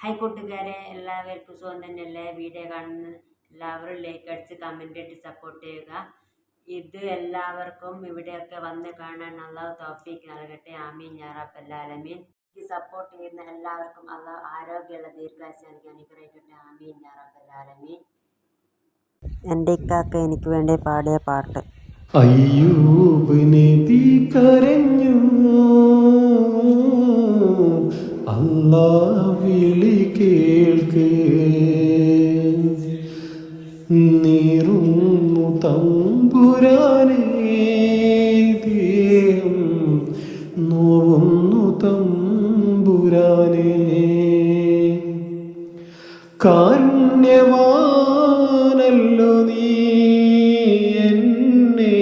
Hi കൂട്ടുകാരെ എല്ലാവർക്കും സുഖം തന്നെയല്ലേ? വീഡിയോ കാണുന്ന എല്ലാവരും ലൈക്ക് അടിച്ച് കമന്റ് ഇട്ട് സപ്പോർട്ട് ചെയ്യുക. ഇത് എല്ലാവർക്കും ഇവിടെയൊക്കെ വന്ന് കാണാൻ തോഫീക്ക് നൽകട്ടെ. ആമീൻ ഞാറാപ്പല്ലാലമീൻ ഈ സപ്പോർട്ട് ചെയ്യുന്ന എല്ലാവർക്കും അള്ളാഹു ആരോഗ്യമുള്ള ദീർഘാശ എനിക്ക് അനുഗ്രഹിക്കട്ടെ. ആമീൻ ഞാറാപ്പല്ലാലമീൻ എന്റെ ഇക്കാക്ക എനിക്ക് വേണ്ടി പാടിയ പാട്ട്. അയ്യൂബ് കരഞ്ഞു. അല്ലാ വിളി കേൾക്ക്. നീറുന്നു തമ്പുരാനേ ദേഹം നോവുന്നു തമ്പുരാനേ. കാരുണ്യവാനല്ലോ നീ എന്നെ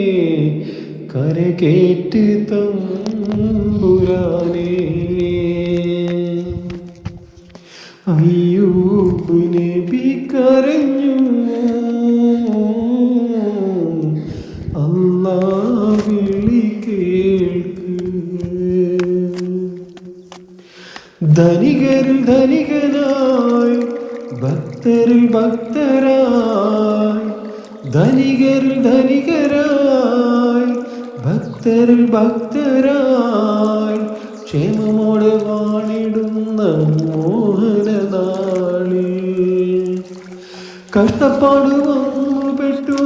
കരകേറ്റ് തമ്പുരാനേ കരഞ്ഞു. അല്ലാ വിളി കേൾക്ക്. ധനികരിൽ ധനികനായി ഭക്തരിൽ ഭക്തരായി. ധനികരിൽ ധനികരായി ഭക്തരിൽ ഭക്തരായി. ക്ഷേമമോടെ വാണിടുന്ന കഷ്ടപ്പാട് വന്നുപെട്ടു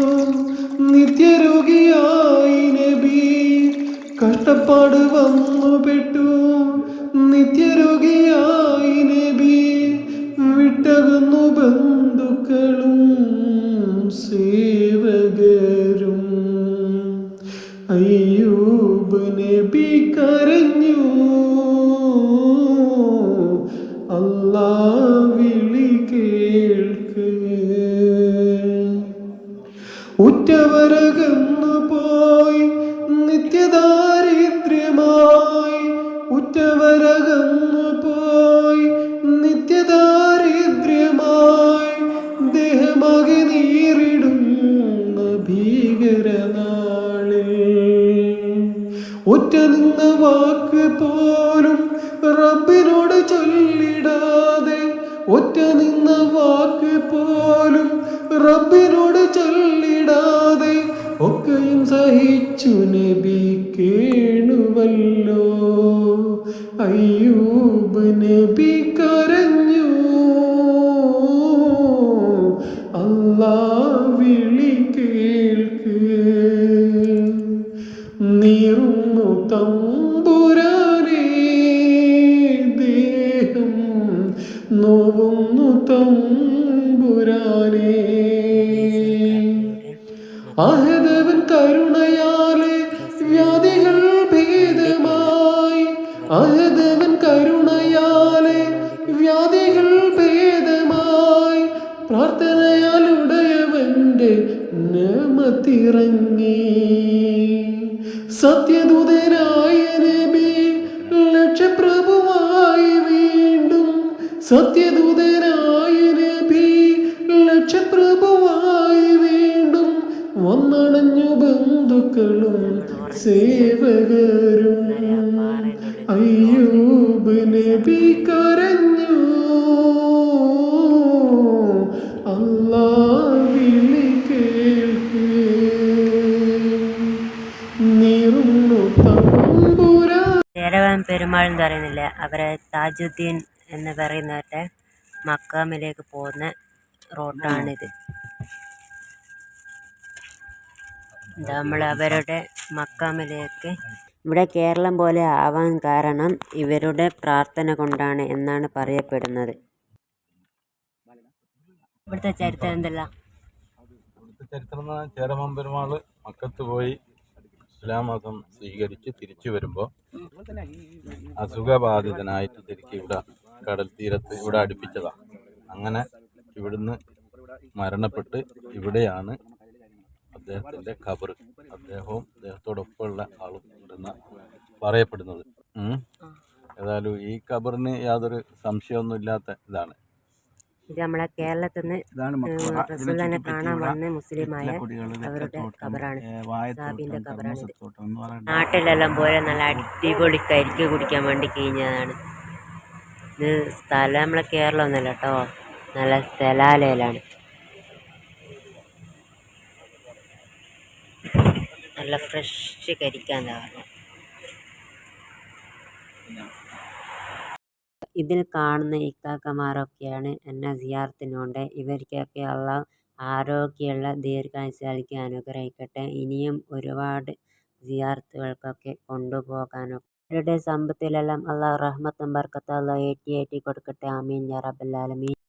നിത്യരോഗിയായി നബി. കഷ്ടപ്പാട് വന്നു പെട്ടു. നിത്യരോഗിയായി നബി. വിട്ടകുന്നു ബന്ധുക്കളും സേവകരും. അയ്യൂബ് നബി കരഞ്ഞു. അല്ലാ വിളി കേൾക്ക് ഉറ്റവരകന്നു പോയി നിത്യദാരിദ്ര്യമായി. ഉറ്റവരകന്നു പോയി നിത്യദാരിദ്ര്യമായി. ദേഹമാകെ നീറിടുന്ന ഭീകരനാളിൽ ഒറ്റ നിന്ന വാക്ക് പോലും റബ്ബിനോട് ചൊല്ലിടാതെ ഒറ്റ നിന്ന വാക്ക് പോലും റബ്ബിനോട് ചൊല്ലിടാതെ ഒക്കെയും സഹിച്ചു നബി കേണുവല്ലോ അയ്യൂബ് നബി കരഞ്ഞു. നോവുന്നു തമ്പുരാനേ. ആഹദേവൻ കരുണയാലെ വ്യാധികൾ ഭേദമായി. ആഹദേവൻ കരുണയാലെ വ്യാധികൾ ഭേദമായി. പ്രാർത്ഥനയാൽ ഉടയവന്റെ നമത്തിറങ്ങി. സത്യദൂതനായ സത്യദൂതനായ നബി ലക്ഷപ്രഭുവായി വീണ്ടും വന്നണഞ്ഞു ബന്ധുക്കളും സേവകരും. അയ്യൂബ് നബി കരഞ്ഞു. അല്ലാ കേൾക്ക്. നീറുന്നു തമ്പുരാ ചേരവൻ പെരുമാൾ എന്ന് പറയുന്നില്ല? അവരെ താജുദ്ദീൻ എന്ന് പറയുന്നവരുടെ മക്കാമിലേക്ക് പോകുന്ന റോഡാണിത്. നമ്മൾ അവരുടെ മക്കാമിലേക്ക് ഇവിടെ കേരളം പോലെ ആവാൻ കാരണം ഇവരുടെ പ്രാർത്ഥന കൊണ്ടാണ് എന്നാണ് പറയപ്പെടുന്നത്. ഇവിടുത്തെ ചരിത്രം എന്തെല്ലാം? ചരിത്രം ചേരമാൻ മക്കത്ത് പോയി ഇസ്ലാം മതം സ്വീകരിച്ച് തിരിച്ചു വരുമ്പോൾ അസുഖബാധിതനായിട്ട് തിരിച്ച് ഇവിടെ കടൽ തീരത്ത് ഇവിടെ അടുപ്പിച്ചതാണ് അങ്ങനെ ഇവിടുന്ന് മരണപ്പെട്ട് ഇവിടെയാണ് അദ്ദേഹത്തിന്റെ ഖബർ അദ്ദേഹവും അദ്ദേഹത്തോടൊപ്പമുള്ള ആളും ഇവിടുന്ന് പറയപ്പെടുന്നത്. ഏതായാലും ഈ ഖബറിന് യാതൊരു സംശയമൊന്നും ഇല്ലാത്ത ഇതാണ്. ഇത് നമ്മളെ കേരളത്തിൽ നിന്ന് റസൂലിനെ കാണാൻ വന്ന മുസ്ലിമായ അവരുടെ കബറാണ് സാബിന്റെ കബറാണ് നാട്ടിലെല്ലാം പോലെ നല്ല അടിപൊളി കരിക്ക് കുടിക്കാൻ വേണ്ടി കഴിഞ്ഞതാണ്. ഇത് സ്ഥലം നമ്മളെ കേരളം ഒന്നല്ല കേട്ടോ. നല്ല സലാലയിലാണ്. നല്ല ഫ്രഷ് കരിക്കാൻ പറഞ്ഞത് ഇതിൽ കാണുന്ന ഇക്കാക്കമാരൊക്കെയാണ് എന്നെ സിയാർത്തിനുണ്ട്. ഇവർക്കൊക്കെ ഉള്ള ആരോഗ്യമുള്ള ദീർഘായുസ്സാലിക്ക് അനുഗ്രഹിക്കട്ടെ. ഇനിയും ഒരുപാട് സിയാർത്തുകൾക്കൊക്കെ കൊണ്ടുപോകാനും അവരുടെ സമ്പത്തിലെല്ലാം അള്ളാഹു റഹ്മത്തും ബർക്കത്തും ഏറ്റി ഏറ്റി കൊടുക്കട്ടെ ആമീൻ. യാ റബ്ബൽ ആലമീൻ.